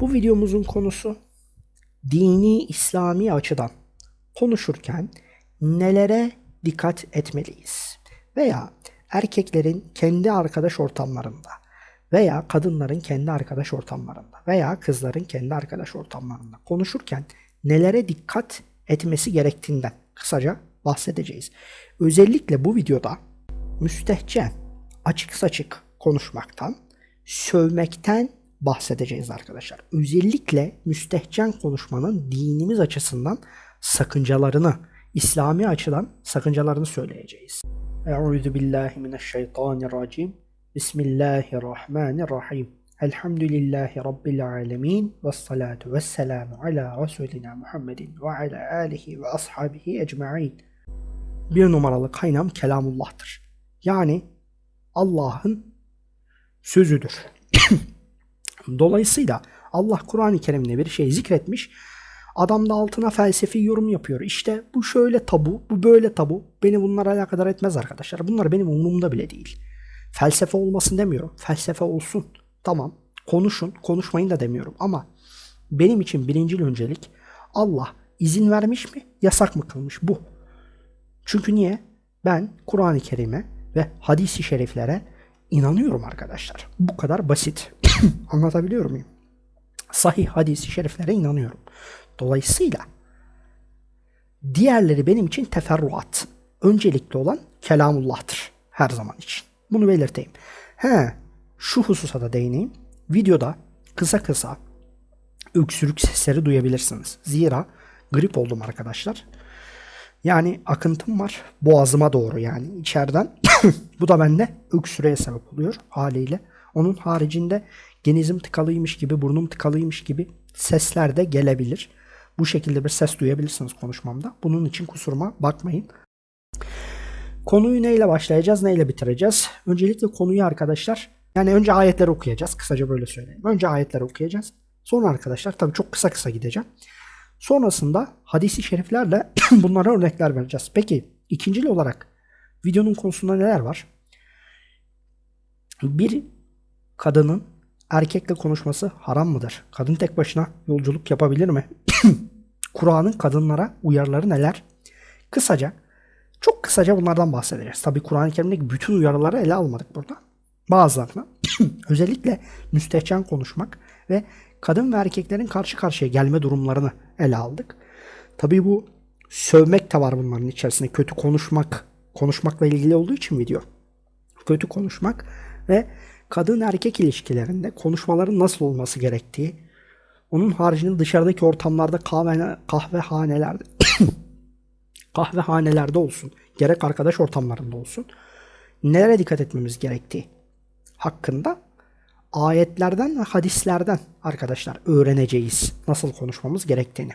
Bu videomuzun konusu dini İslami açıdan konuşurken nelere dikkat etmeliyiz? Veya erkeklerin kendi arkadaş ortamlarında veya kadınların kendi arkadaş ortamlarında veya kızların kendi arkadaş ortamlarında konuşurken nelere dikkat etmesi gerektiğinden kısaca bahsedeceğiz. Özellikle bu videoda müstehcen, açık saçık konuşmaktan, sövmekten bahsedeceğiz arkadaşlar. Özellikle müstehcen konuşmanın dinimiz açısından sakıncalarını, İslami açıdan sakıncalarını söyleyeceğiz. Euzu billahi mineşşeytanirracim. Bismillahirrahmanirrahim. Elhamdülillahi Rabbil alemin. Ve salatu ve selamu ala Resulina Muhammedin ve ala alihi ve ashabihi ecma'in. Bir numaralı kaynağım kelamullah'tır. Yani Allah'ın sözüdür. Dolayısıyla Allah Kur'an-ı Kerim'de bir şey zikretmiş. Adam da altına felsefi yorum yapıyor. İşte bu şöyle tabu, bu böyle tabu. Beni bunlar alakadar etmez arkadaşlar. Bunlar benim umurumda bile değil. Felsefe olmasın demiyorum. Felsefe olsun. Tamam. Konuşun. Konuşmayın da demiyorum. Ama benim için birincil öncelik Allah izin vermiş mi, yasak mı kılmış bu. Çünkü niye? Ben Kur'an-ı Kerim'e ve hadisi şeriflere inanıyorum arkadaşlar. Bu kadar basit. Anlatabiliyor muyum? Sahih hadisi şeriflere inanıyorum. Dolayısıyla diğerleri benim için teferruat. Öncelikli olan kelamullah'tır her zaman için. Bunu belirteyim. He, şu hususa da değineyim. Videoda kısa kısa öksürük sesleri duyabilirsiniz. Zira grip oldum arkadaşlar. Yani akıntım var boğazıma doğru yani içeriden. Bu da bende öksürüğe sebep oluyor haliyle. Onun haricinde genizim tıkalıymış gibi, burnum tıkalıymış gibi sesler de gelebilir. Bu şekilde bir ses duyabilirsiniz konuşmamda. Bunun için kusuruma bakmayın. Konuyu neyle başlayacağız, neyle bitireceğiz? Öncelikle konuyu arkadaşlar, yani önce ayetleri okuyacağız. Kısaca böyle söyleyeyim. Önce ayetleri okuyacağız. Sonra arkadaşlar, tabii çok kısa kısa gideceğim. Sonrasında hadisi şeriflerle bunlara örnekler vereceğiz. Peki ikincil olarak videonun konusunda neler var? Bir kadının erkekle konuşması haram mıdır? Kadın tek başına yolculuk yapabilir mi? Kur'an'ın kadınlara uyarıları neler? Kısaca, çok kısaca bunlardan bahsedeceğiz. Tabi Kur'an-ı Kerim'deki bütün uyarıları ele almadık burada. Bazılarını özellikle müstehcen konuşmak ve kadın ve erkeklerin karşı karşıya gelme durumlarını ele aldık. Tabi bu sövmek de var bunların içerisinde. Kötü konuşmak, konuşmakla ilgili olduğu için video. Kötü konuşmak ve kadın erkek ilişkilerinde konuşmaların nasıl olması gerektiği, onun haricinde dışarıdaki ortamlarda kahve, kahvehanelerde kahvehanelerde olsun, gerek arkadaş ortamlarında olsun, nelere dikkat etmemiz gerektiği hakkında ayetlerden ve hadislerden arkadaşlar öğreneceğiz nasıl konuşmamız gerektiğini.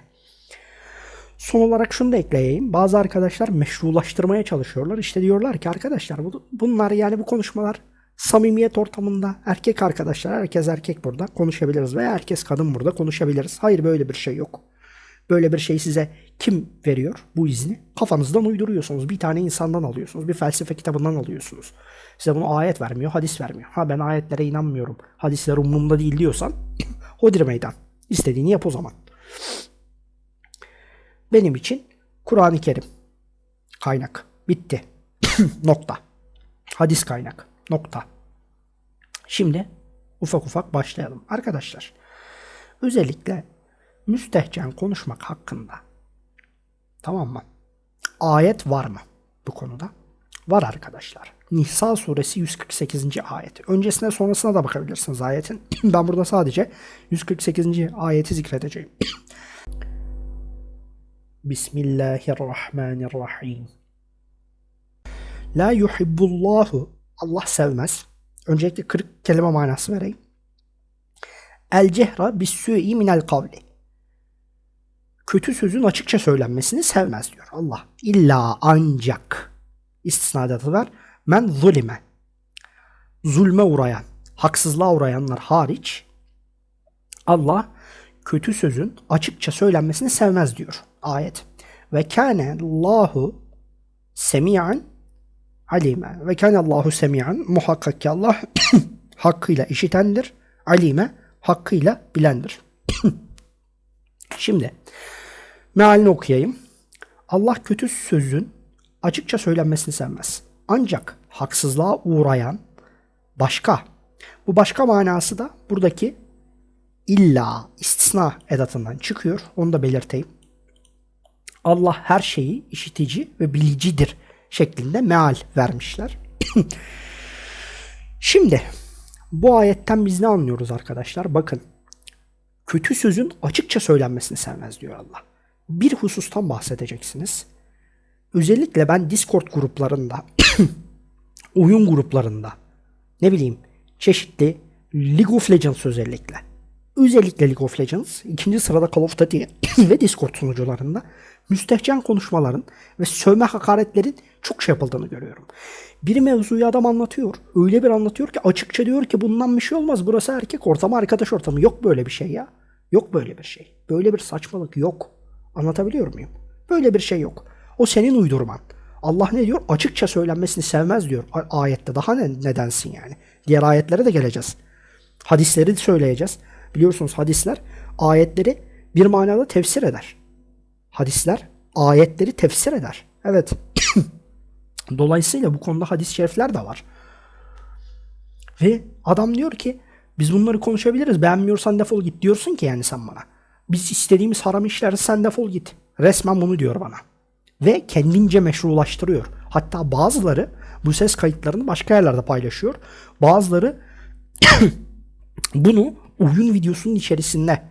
Son olarak şunu da ekleyeyim. Bazı arkadaşlar meşrulaştırmaya çalışıyorlar. İşte diyorlar ki arkadaşlar bunlar yani bu konuşmalar samimiyet ortamında erkek arkadaşlar herkes erkek burada konuşabiliriz veya herkes kadın burada konuşabiliriz. Hayır böyle bir şey yok. Böyle bir şey size kim veriyor bu izni? Kafanızdan uyduruyorsunuz. Bir tane insandan alıyorsunuz. Bir felsefe kitabından alıyorsunuz. Size bunu ayet vermiyor, hadis vermiyor. Ha ben ayetlere inanmıyorum. Hadisler umurumda değil diyorsan hodir meydan. İstediğini yap o zaman. Benim için Kur'an-ı Kerim kaynak. Bitti. Nokta. Hadis kaynak. Nokta. Şimdi ufak ufak başlayalım. Arkadaşlar özellikle müstehcen konuşmak hakkında tamam mı? Ayet var mı bu konuda? Var arkadaşlar. Nisa suresi 148. ayet. Öncesine sonrasına da bakabilirsiniz ayetin. ben burada sadece 148. ayeti zikredeceğim. Bismillahirrahmanirrahim. La yuhibbullahu Allah sevmez. Öncelikle 40 kelime manası vereyim. El cehra bis su'i minel kavli. Kötü sözün açıkça söylenmesini sevmez diyor Allah. İlla ancak istisnadatı var. Men zulime. Zulme uğrayan, haksızlığa uğrayanlar hariç Allah kötü sözün açıkça söylenmesini sevmez diyor ayet. Ve kâne Allahu semi'an alime. Ve kâne Allahu semi'an muhakkak ki Allah hakkıyla işitendir. Alime hakkıyla bilendir. Şimdi mealini okuyayım. Allah kötü sözün açıkça söylenmesini sevmez. Ancak haksızlığa uğrayan başka. Bu başka manası da buradaki illa istisna edatından çıkıyor. Onu da belirteyim. Allah her şeyi işitici ve bilicidir şeklinde meal vermişler. Şimdi bu ayetten biz ne anlıyoruz arkadaşlar? Bakın kötü sözün açıkça söylenmesini sevmez diyor Allah. Bir husustan bahsedeceksiniz. Özellikle ben Discord gruplarında, oyun gruplarında, ne bileyim çeşitli League of Legends özellikle. Özellikle League of Legends, ikinci sırada Call of Duty ve Discord sunucularında müstehcen konuşmaların ve sövme hakaretlerin çok şey yapıldığını görüyorum. Bir mevzuyu adam anlatıyor. Öyle bir anlatıyor ki açıkça diyor ki bundan bir şey olmaz. Burası erkek ortamı, arkadaş ortamı. Yok böyle bir şey ya. Yok böyle bir şey. Böyle bir saçmalık yok. Anlatabiliyor muyum? Böyle bir şey yok. O senin uydurman. Allah ne diyor? Açıkça söylenmesini sevmez diyor ayette. Daha ne, nedensin yani? Diğer ayetlere de geleceğiz. Hadisleri söyleyeceğiz. Biliyorsunuz hadisler ayetleri bir manada tefsir eder. Hadisler ayetleri tefsir eder. Evet. Dolayısıyla bu konuda hadis-i şerifler de var. Ve adam diyor ki biz bunları konuşabiliriz. Beğenmiyorsan defol git diyorsun ki yani sen bana. Biz istediğimiz haram işleri sen defol git. Resmen bunu diyor bana. Ve kendince meşrulaştırıyor. Hatta bazıları bu ses kayıtlarını başka yerlerde paylaşıyor. Bazıları bunu oyun videosunun içerisinde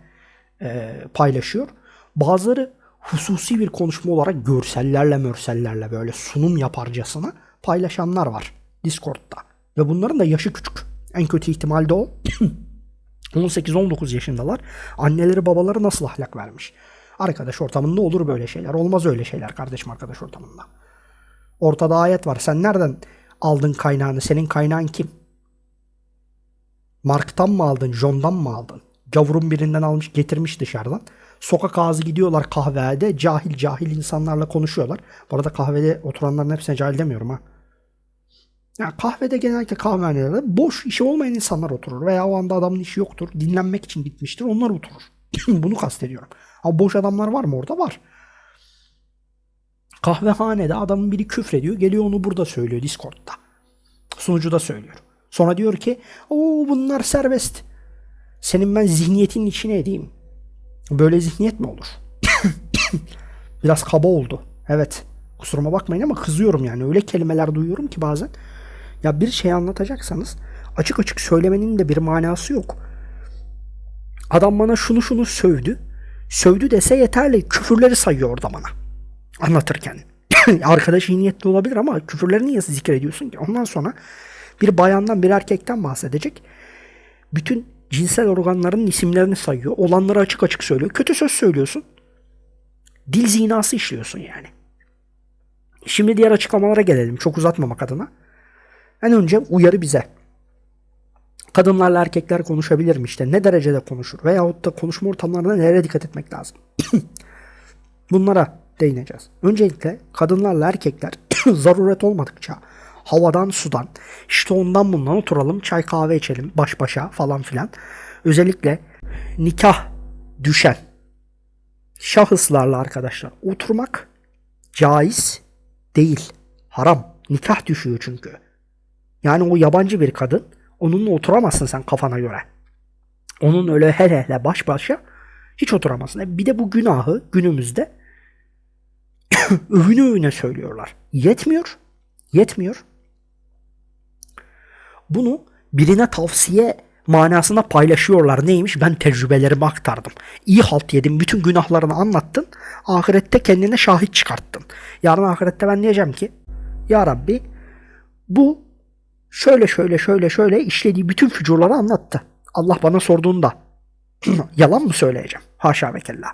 e, paylaşıyor. Bazıları hususi bir konuşma olarak görsellerle mörsellerle böyle sunum yaparcasına paylaşanlar var Discord'da. Ve bunların da yaşı küçük. En kötü ihtimalde o. 18-19 yaşındalar. Anneleri babaları nasıl ahlak vermiş? Arkadaş ortamında olur böyle şeyler. Olmaz öyle şeyler kardeşim arkadaş ortamında. Ortada ayet var. Sen nereden aldın kaynağını? Senin kaynağın kim? Mark'tan mı aldın? John'dan mı aldın? Gavurun birinden almış getirmiş dışarıdan. Sokak ağzı gidiyorlar kahvede. Cahil cahil insanlarla konuşuyorlar. Bu arada kahvede oturanların hepsine cahil demiyorum ha. Ya kahvede genellikle kahvehanelerde boş işi olmayan insanlar oturur. Veya o anda adamın işi yoktur. Dinlenmek için gitmiştir. Onlar oturur. Bunu kastediyorum. Ama boş adamlar var mı orada? Var. Kahvehanede adamın biri küfrediyor. Geliyor onu burada söylüyor Discord'da. Sunucuda söylüyor. Sonra diyor ki o bunlar serbest. Senin ben zihniyetinin içine edeyim. Böyle zihniyet mi olur? Biraz kaba oldu. Evet. Kusuruma bakmayın ama kızıyorum yani. Öyle kelimeler duyuyorum ki bazen. Ya bir şey anlatacaksanız açık açık söylemenin de bir manası yok. Adam bana şunu şunu sövdü. Sövdü dese yeterli. Küfürleri sayıyor orada bana. Anlatırken. Arkadaş iyi niyetli olabilir ama küfürleri niye zikrediyorsun ki? Ondan sonra bir bayandan bir erkekten bahsedecek. Bütün cinsel organların isimlerini sayıyor. Olanları açık açık söylüyor. Kötü söz söylüyorsun. Dil zinası işliyorsun yani. Şimdi diğer açıklamalara gelelim. Çok uzatmamak adına. En önce uyarı bize. Kadınlarla erkekler konuşabilir mi işte? Ne derecede konuşur? Veyahut da konuşma ortamlarında nereye dikkat etmek lazım? Bunlara değineceğiz. Öncelikle kadınlarla erkekler zaruret olmadıkça havadan sudan işte ondan bundan oturalım çay kahve içelim baş başa falan filan. Özellikle nikah düşen şahıslarla arkadaşlar oturmak caiz değil. Haram. Nikah düşüyor çünkü. Yani o yabancı bir kadın onunla oturamazsın sen kafana göre. Onun öyle hele hele baş başa hiç oturamazsın. E bir de bu günahı günümüzde övüne övüne söylüyorlar. Yetmiyor. Yetmiyor. Bunu birine tavsiye manasında paylaşıyorlar. Neymiş? Ben tecrübelerimi aktardım. İyi halt yedim. Bütün günahlarını anlattın. Ahirette kendine şahit çıkarttın. Yarın ahirette ben diyeceğim ki Ya Rabbi bu şöyle şöyle şöyle şöyle işlediği bütün fücurları anlattı. Allah bana sorduğunda yalan mı söyleyeceğim? Haşa ve kella.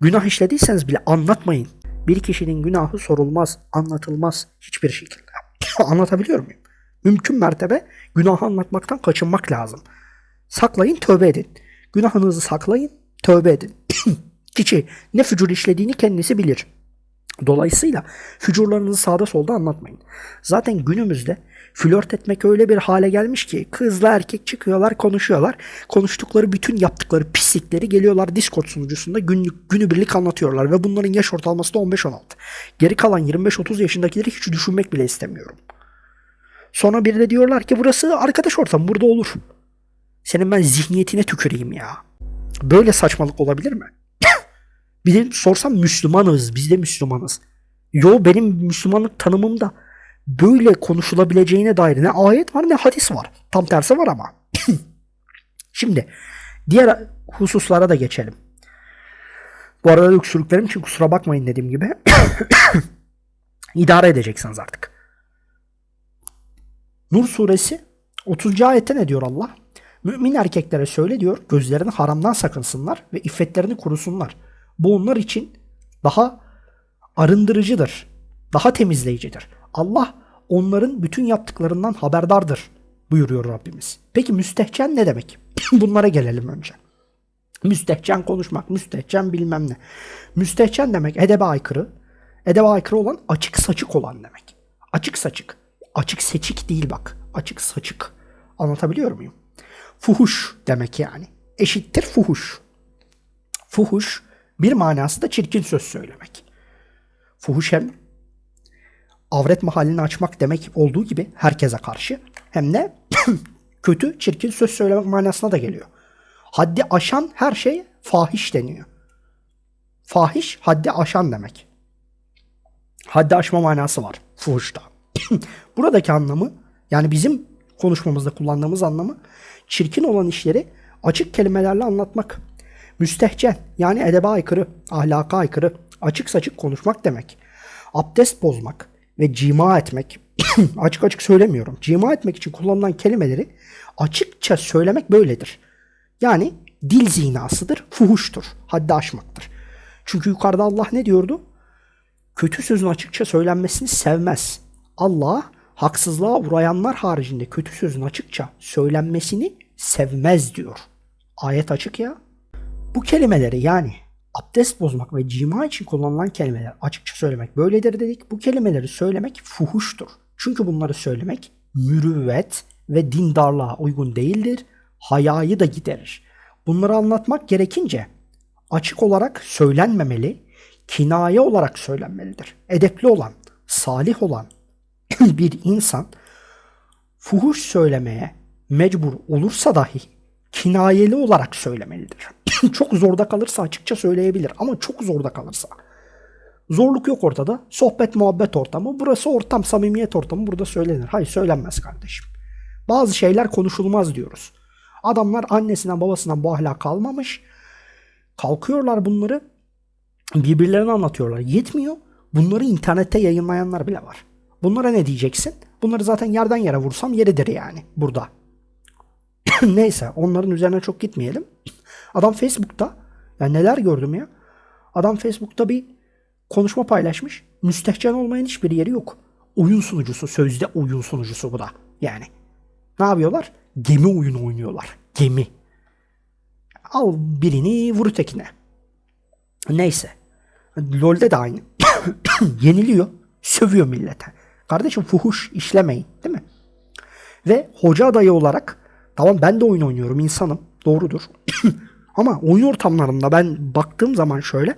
Günah işlediyseniz bile anlatmayın. Bir kişinin günahı sorulmaz, anlatılmaz hiçbir şekilde. Anlatabiliyor muyum? Mümkün mertebe günahı anlatmaktan kaçınmak lazım. Saklayın, tövbe edin. Günahınızı saklayın, tövbe edin. Kişi ne fücur işlediğini kendisi bilir. Dolayısıyla fücurlarınızı sağda solda anlatmayın. Zaten günümüzde flört etmek öyle bir hale gelmiş ki kızla erkek çıkıyorlar konuşuyorlar. Konuştukları bütün yaptıkları pislikleri geliyorlar Discord sunucusunda günlük günübirlik anlatıyorlar ve bunların yaş ortalaması da 15-16. Geri kalan 25-30 yaşındakileri hiç düşünmek bile istemiyorum. Sonra bir de diyorlar ki burası arkadaş ortamı burada olur. Senin ben zihniyetine tüküreyim ya. Böyle saçmalık olabilir mi? Bir de sorsam Müslümanız. Biz de Müslümanız. Yo benim Müslümanlık tanımımda böyle konuşulabileceğine dair ne ayet var ne hadis var. Tam tersi var ama. Şimdi diğer hususlara da geçelim. Bu arada öksürüklerim için kusura bakmayın dediğim gibi. İdare edeceksiniz artık. Nur suresi 30. ayette ne diyor Allah? Mümin erkeklere söyle diyor gözlerini haramdan sakınsınlar ve iffetlerini kurusunlar. Bu onlar için daha arındırıcıdır. Daha temizleyicidir. Allah onların bütün yaptıklarından haberdardır buyuruyor Rabbimiz. Peki müstehcen ne demek? Bunlara gelelim önce. Müstehcen konuşmak, müstehcen bilmem ne. Müstehcen demek edebe aykırı. Edebe aykırı olan açık saçık olan demek. Açık saçık. Açık seçik değil bak. Açık saçık. Anlatabiliyor muyum? Fuhuş demek yani. Eşittir fuhuş. Fuhuş bir manası da çirkin söz söylemek. Fuhuş hem avret mahallini açmak demek olduğu gibi herkese karşı hem de kötü, çirkin söz söylemek manasına da geliyor. Haddi aşan her şey fahiş deniyor. Fahiş haddi aşan demek. Haddi aşma manası var fuhuşta. Buradaki anlamı yani bizim konuşmamızda kullandığımız anlamı çirkin olan işleri açık kelimelerle anlatmak. Müstehcen yani edebe aykırı, ahlaka aykırı, açık saçık konuşmak demek. Abdest bozmak ve cima etmek, açık açık söylemiyorum. Cima etmek için kullanılan kelimeleri açıkça söylemek böyledir. Yani dil zinasıdır, fuhuştur, haddi aşmaktır. Çünkü yukarıda Allah ne diyordu? Kötü sözün açıkça söylenmesini sevmez. Allah haksızlığa uğrayanlar haricinde kötü sözün açıkça söylenmesini sevmez diyor. Ayet açık ya. Bu kelimeleri yani abdest bozmak ve cima için kullanılan kelimeler açıkça söylemek böyledir dedik. Bu kelimeleri söylemek fuhuştur. Çünkü bunları söylemek mürüvvet ve dindarlığa uygun değildir. Hayayı da giderir. Bunları anlatmak gerekince açık olarak söylenmemeli, kinaye olarak söylenmelidir. Edepli olan, salih olan bir insan fuhuş söylemeye mecbur olursa dahi kinayeli olarak söylemelidir. çok zorda kalırsa açıkça söyleyebilir ama çok zorda kalırsa. Zorluk yok ortada. Sohbet muhabbet ortamı. Burası ortam, samimiyet ortamı. Burada söylenir. Hayır söylenmez kardeşim. Bazı şeyler konuşulmaz diyoruz. Adamlar annesinden babasından bu ahlak kalmamış. Kalkıyorlar bunları birbirlerine anlatıyorlar. Yetmiyor. Bunları internette yayınlayanlar bile var. Bunlara ne diyeceksin? Bunları zaten yerden yere vursam yeridir yani burada. Neyse onların üzerine çok gitmeyelim. Adam Facebook'ta ya neler gördüm ya. Adam Facebook'ta bir konuşma paylaşmış. Müstehcen olmayan hiçbir yeri yok. Oyun sunucusu, sözde oyun sunucusu bu da. Yani ne yapıyorlar? Gemi oyunu oynuyorlar. Gemi. Al birini vur tekine. Neyse. LoL'de de aynı. Yeniliyor. Sövüyor millete. Kardeşim fuhuş işlemeyin. Değil mi? Ve hoca adayı olarak tamam ben de oyun oynuyorum insanım. Doğrudur. Ama oyun ortamlarında ben baktığım zaman şöyle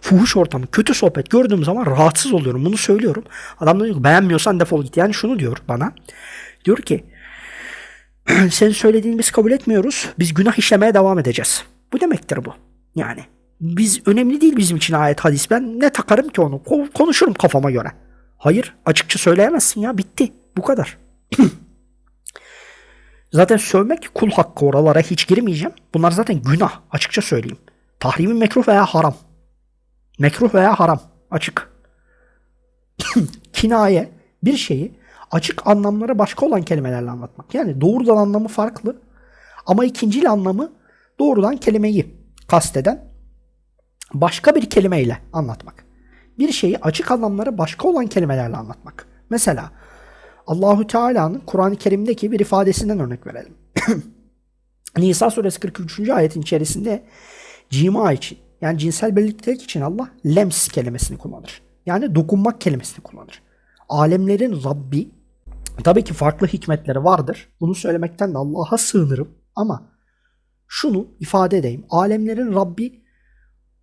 fuhuş ortamı, kötü sohbet gördüğüm zaman rahatsız oluyorum. Bunu söylüyorum. Adam da diyor beğenmiyorsan defol git. Yani şunu diyor bana. Diyor ki senin söylediğini biz kabul etmiyoruz. Biz günah işlemeye devam edeceğiz. Bu demektir bu. Yani biz önemli değil bizim için ayet hadis. Ben ne takarım ki onu? Ko- konuşurum kafama göre. Hayır, açıkça söyleyemezsin ya. Bitti. Bu kadar. zaten sövmek kul hakkı oralara hiç girmeyeceğim. Bunlar zaten günah. Açıkça söyleyeyim. Tahrimi mekruh veya haram. Mekruh veya haram. Açık. Kinaye bir şeyi açık anlamları başka olan kelimelerle anlatmak. Yani doğrudan anlamı farklı. Ama ikincil anlamı doğrudan kelimeyi kasteden başka bir kelimeyle anlatmak. Bir şeyi açık anlamları başka olan kelimelerle anlatmak. Mesela Allahü Teala'nın Kur'an-ı Kerim'deki bir ifadesinden örnek verelim. Nisa suresi 43. ayetin içerisinde cima için yani cinsel birliktelik için Allah lems kelimesini kullanır. Yani dokunmak kelimesini kullanır. Alemlerin Rabbi tabii ki farklı hikmetleri vardır. Bunu söylemekten de Allah'a sığınırım ama şunu ifade edeyim. Alemlerin Rabbi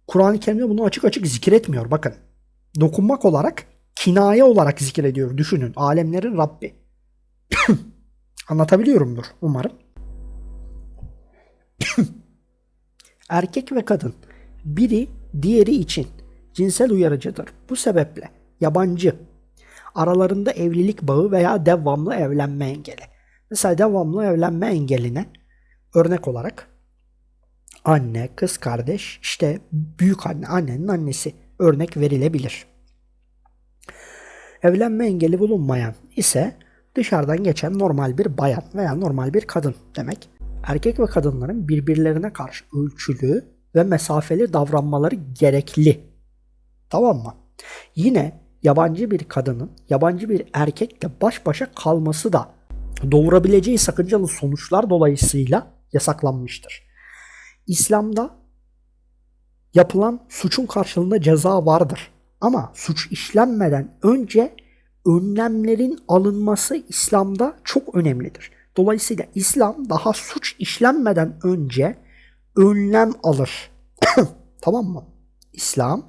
Kur'an-ı Kerim'de bunu açık açık zikretmiyor. Bakın. Dokunmak olarak kinaye olarak zikrediyor. Düşünün. Alemlerin Rabbi. Anlatabiliyorumdur umarım. Erkek ve kadın biri diğeri için cinsel uyarıcıdır. Bu sebeple yabancı aralarında evlilik bağı veya devamlı evlenme engeli. Mesela devamlı evlenme engeline örnek olarak anne, kız kardeş, işte büyük anne, annenin annesi örnek verilebilir. Evlenme engeli bulunmayan ise dışarıdan geçen normal bir bayan veya normal bir kadın demek. Erkek ve kadınların birbirlerine karşı ölçülü ve mesafeli davranmaları gerekli. Tamam mı? Yine yabancı bir kadının yabancı bir erkekle baş başa kalması da doğurabileceği sakıncalı sonuçlar dolayısıyla yasaklanmıştır. İslam'da yapılan suçun karşılığında ceza vardır. Ama suç işlenmeden önce önlemlerin alınması İslam'da çok önemlidir. Dolayısıyla İslam daha suç işlenmeden önce önlem alır. tamam mı? İslam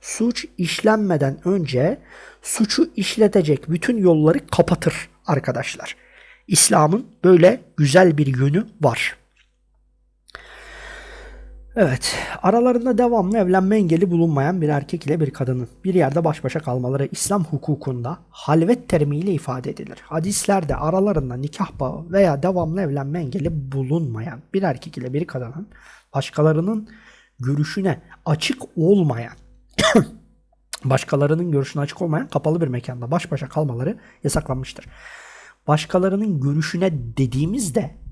suç işlenmeden önce suçu işletecek bütün yolları kapatır arkadaşlar. İslam'ın böyle güzel bir yönü var. Evet, aralarında devamlı evlenme engeli bulunmayan bir erkek ile bir kadının bir yerde baş başa kalmaları İslam hukukunda halvet terimiyle ifade edilir. Hadislerde aralarında nikah bağı veya devamlı evlenme engeli bulunmayan bir erkek ile bir kadının başkalarının görüşüne açık olmayan başkalarının görüşüne açık olmayan kapalı bir mekanda baş başa kalmaları yasaklanmıştır. Başkalarının görüşüne dediğimizde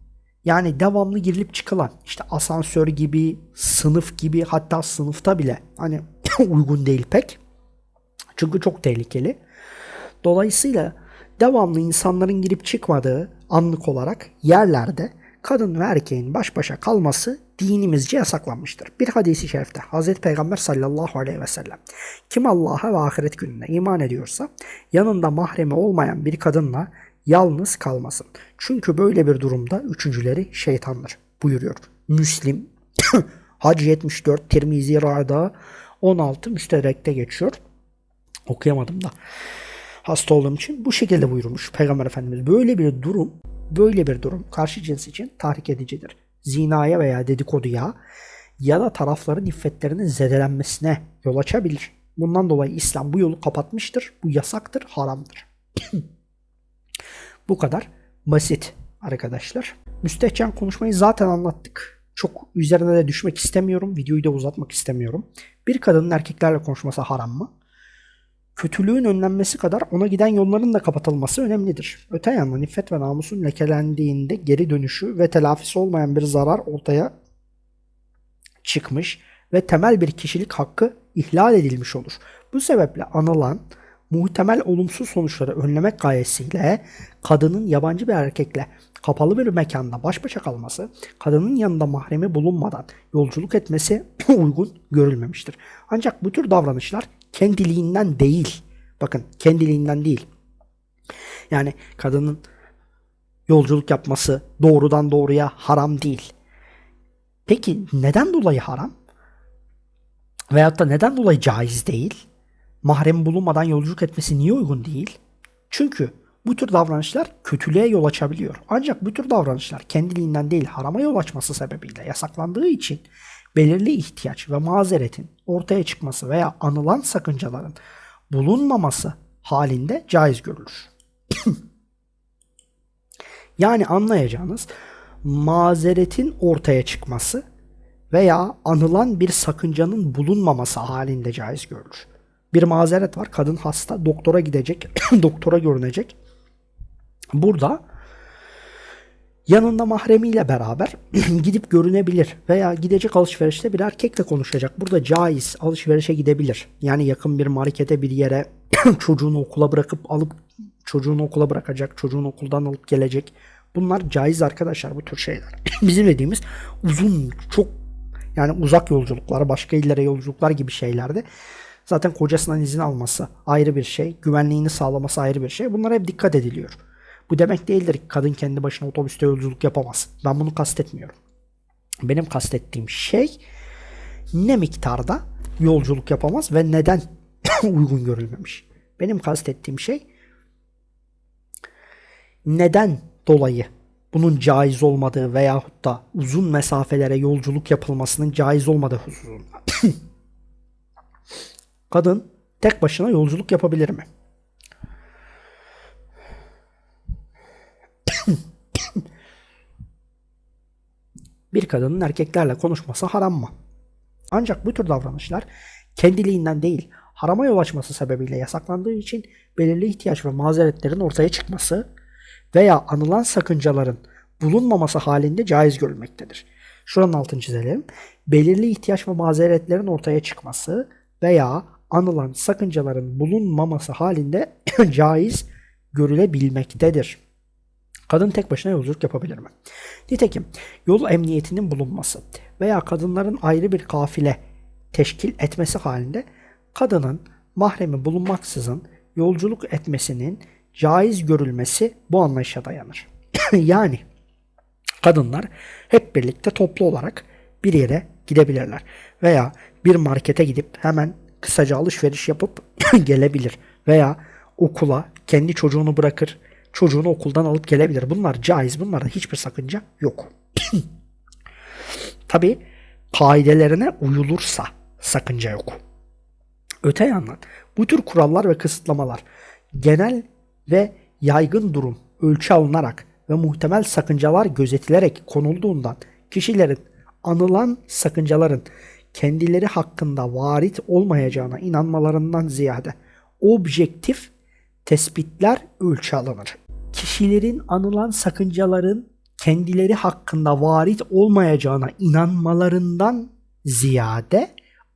yani devamlı girilip çıkılan işte asansör gibi, sınıf gibi hatta sınıfta bile hani uygun değil pek. Çünkü çok tehlikeli. Dolayısıyla devamlı insanların girip çıkmadığı anlık olarak yerlerde kadın ve erkeğin baş başa kalması dinimizce yasaklanmıştır. Bir hadisi şerifte Hz. Peygamber sallallahu aleyhi ve sellem kim Allah'a ve ahiret gününe iman ediyorsa yanında mahremi olmayan bir kadınla yalnız kalmasın. Çünkü böyle bir durumda üçüncüleri şeytandır buyuruyor. Müslim Hac 74 Tirmizi Ra'da 16 müstedrekte geçiyor. Okuyamadım da. Hasta olduğum için bu şekilde buyurmuş Peygamber Efendimiz. Böyle bir durum, böyle bir durum karşı cins için tahrik edicidir. Zinaya veya dedikoduya ya da tarafların iffetlerinin zedelenmesine yol açabilir. Bundan dolayı İslam bu yolu kapatmıştır. Bu yasaktır, haramdır. Bu kadar basit arkadaşlar. Müstehcen konuşmayı zaten anlattık. Çok üzerine de düşmek istemiyorum. Videoyu da uzatmak istemiyorum. Bir kadının erkeklerle konuşması haram mı? Kötülüğün önlenmesi kadar ona giden yolların da kapatılması önemlidir. Öte yandan iffet ve namusun lekelendiğinde geri dönüşü ve telafisi olmayan bir zarar ortaya çıkmış ve temel bir kişilik hakkı ihlal edilmiş olur. Bu sebeple anılan muhtemel olumsuz sonuçları önlemek gayesiyle kadının yabancı bir erkekle kapalı bir mekanda baş başa kalması, kadının yanında mahremi bulunmadan yolculuk etmesi uygun görülmemiştir. Ancak bu tür davranışlar kendiliğinden değil. Bakın kendiliğinden değil. Yani kadının yolculuk yapması doğrudan doğruya haram değil. Peki neden dolayı haram? Veyahut da neden dolayı caiz değil? Mahrem bulunmadan yolculuk etmesi niye uygun değil? Çünkü bu tür davranışlar kötülüğe yol açabiliyor. Ancak bu tür davranışlar kendiliğinden değil harama yol açması sebebiyle yasaklandığı için belirli ihtiyaç ve mazeretin ortaya çıkması veya anılan sakıncaların bulunmaması halinde caiz görülür. yani anlayacağınız mazeretin ortaya çıkması veya anılan bir sakıncanın bulunmaması halinde caiz görülür bir mazeret var. Kadın hasta. Doktora gidecek. doktora görünecek. Burada yanında mahremiyle beraber gidip görünebilir veya gidecek alışverişte bir erkekle konuşacak. Burada caiz alışverişe gidebilir. Yani yakın bir markete bir yere çocuğunu okula bırakıp alıp çocuğunu okula bırakacak, çocuğunu okuldan alıp gelecek. Bunlar caiz arkadaşlar bu tür şeyler. Bizim dediğimiz uzun, çok yani uzak yolculuklar, başka illere yolculuklar gibi şeylerde Zaten kocasından izin alması ayrı bir şey. Güvenliğini sağlaması ayrı bir şey. Bunlara hep dikkat ediliyor. Bu demek değildir ki kadın kendi başına otobüste yolculuk yapamaz. Ben bunu kastetmiyorum. Benim kastettiğim şey ne miktarda yolculuk yapamaz ve neden uygun görülmemiş. Benim kastettiğim şey neden dolayı bunun caiz olmadığı veyahut da uzun mesafelere yolculuk yapılmasının caiz olmadığı hususunda. Kadın tek başına yolculuk yapabilir mi? Bir kadının erkeklerle konuşması haram mı? Ancak bu tür davranışlar kendiliğinden değil, harama yol açması sebebiyle yasaklandığı için belirli ihtiyaç ve mazeretlerin ortaya çıkması veya anılan sakıncaların bulunmaması halinde caiz görülmektedir. Şuranın altını çizelim. Belirli ihtiyaç ve mazeretlerin ortaya çıkması veya anılan sakıncaların bulunmaması halinde caiz görülebilmektedir. Kadın tek başına yolculuk yapabilir mi? Nitekim yol emniyetinin bulunması veya kadınların ayrı bir kafile teşkil etmesi halinde kadının mahremi bulunmaksızın yolculuk etmesinin caiz görülmesi bu anlayışa dayanır. yani kadınlar hep birlikte toplu olarak bir yere gidebilirler veya bir markete gidip hemen kısaca alışveriş yapıp gelebilir veya okula kendi çocuğunu bırakır çocuğunu okuldan alıp gelebilir. Bunlar caiz. Bunlarda hiçbir sakınca yok. Tabi kaidelerine uyulursa sakınca yok. Öte yandan bu tür kurallar ve kısıtlamalar genel ve yaygın durum ölçü alınarak ve muhtemel sakıncalar gözetilerek konulduğundan kişilerin anılan sakıncaların kendileri hakkında varit olmayacağına inanmalarından ziyade objektif tespitler ölçü alınır. Kişilerin anılan sakıncaların kendileri hakkında varit olmayacağına inanmalarından ziyade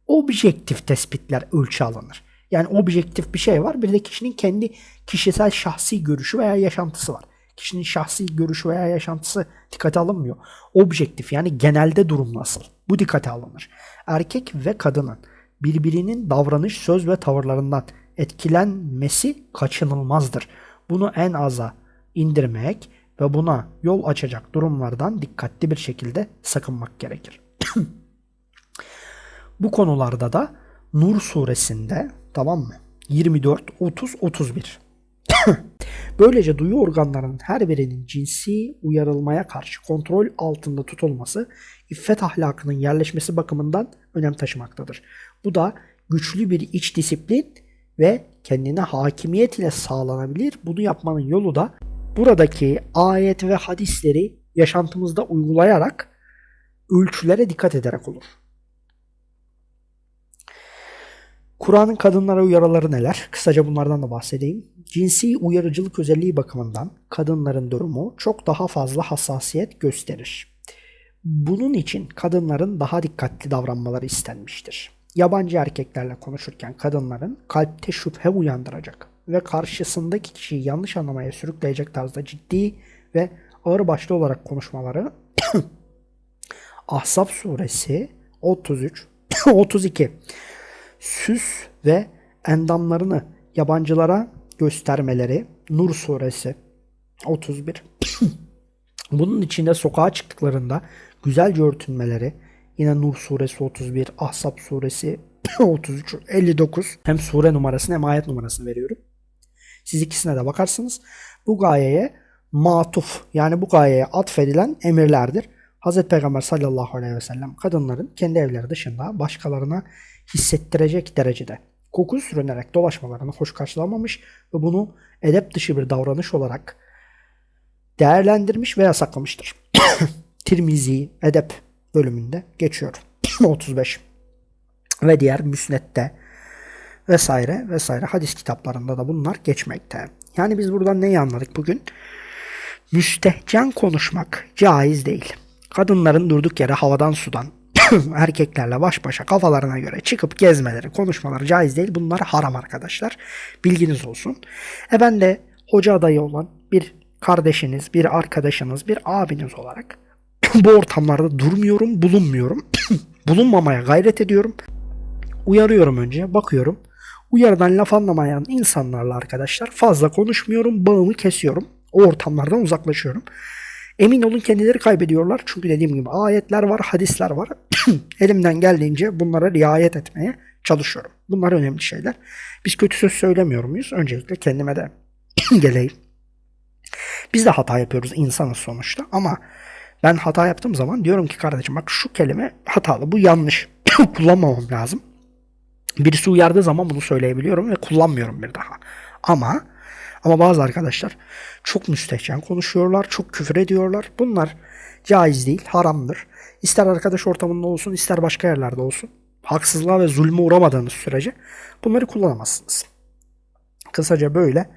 objektif tespitler ölçü alınır. Yani objektif bir şey var. Bir de kişinin kendi kişisel şahsi görüşü veya yaşantısı var. Kişinin şahsi görüşü veya yaşantısı dikkate alınmıyor. Objektif yani genelde durum nasıl? Bu dikkate alınır. Erkek ve kadının birbirinin davranış, söz ve tavırlarından etkilenmesi kaçınılmazdır. Bunu en aza indirmek ve buna yol açacak durumlardan dikkatli bir şekilde sakınmak gerekir. Bu konularda da Nur suresinde tamam mı? 24, 30, 31. Böylece duyu organlarının her birinin cinsi uyarılmaya karşı kontrol altında tutulması iffet ahlakının yerleşmesi bakımından önem taşımaktadır. Bu da güçlü bir iç disiplin ve kendine hakimiyet ile sağlanabilir. Bunu yapmanın yolu da buradaki ayet ve hadisleri yaşantımızda uygulayarak ölçülere dikkat ederek olur. Kur'an'ın kadınlara uyarıları neler? Kısaca bunlardan da bahsedeyim. Cinsi uyarıcılık özelliği bakımından kadınların durumu çok daha fazla hassasiyet gösterir. Bunun için kadınların daha dikkatli davranmaları istenmiştir. Yabancı erkeklerle konuşurken kadınların kalpte şüphe uyandıracak ve karşısındaki kişiyi yanlış anlamaya sürükleyecek tarzda ciddi ve ağır başlı olarak konuşmaları Ahzab suresi 33 32 süs ve endamlarını yabancılara göstermeleri Nur suresi 31 Bunun içinde sokağa çıktıklarında güzelce örtünmeleri yine Nur suresi 31, Ahzab suresi 33, 59 hem sure numarasını hem ayet numarasını veriyorum. Siz ikisine de bakarsınız. Bu gayeye matuf yani bu gayeye atfedilen emirlerdir. Hz. Peygamber sallallahu aleyhi ve sellem kadınların kendi evleri dışında başkalarına hissettirecek derecede koku sürünerek dolaşmalarını hoş karşılamamış ve bunu edep dışı bir davranış olarak değerlendirmiş ve yasaklamıştır. Tirmizi edep bölümünde geçiyor. 35 ve diğer müsnette vesaire vesaire hadis kitaplarında da bunlar geçmekte. Yani biz buradan neyi anladık bugün? Müstehcen konuşmak caiz değil. Kadınların durduk yere havadan sudan erkeklerle baş başa kafalarına göre çıkıp gezmeleri, konuşmaları caiz değil. Bunlar haram arkadaşlar. Bilginiz olsun. E ben de hoca adayı olan bir kardeşiniz, bir arkadaşınız, bir abiniz olarak bu ortamlarda durmuyorum, bulunmuyorum. Bulunmamaya gayret ediyorum. uyarıyorum önce. Bakıyorum. Uyarıdan laf anlamayan insanlarla arkadaşlar fazla konuşmuyorum. Bağımı kesiyorum. O ortamlardan uzaklaşıyorum. Emin olun kendileri kaybediyorlar. Çünkü dediğim gibi ayetler var, hadisler var. Elimden geldiğince bunlara riayet etmeye çalışıyorum. Bunlar önemli şeyler. Biz kötü söz söylemiyor muyuz? Öncelikle kendime de geleyim. Biz de hata yapıyoruz insanız sonuçta ama ben hata yaptığım zaman diyorum ki kardeşim bak şu kelime hatalı bu yanlış kullanmamam lazım. Birisi uyardığı zaman bunu söyleyebiliyorum ve kullanmıyorum bir daha. Ama ama bazı arkadaşlar çok müstehcen konuşuyorlar, çok küfür ediyorlar. Bunlar caiz değil, haramdır. İster arkadaş ortamında olsun, ister başka yerlerde olsun. Haksızlığa ve zulme uğramadığınız sürece bunları kullanamazsınız. Kısaca böyle.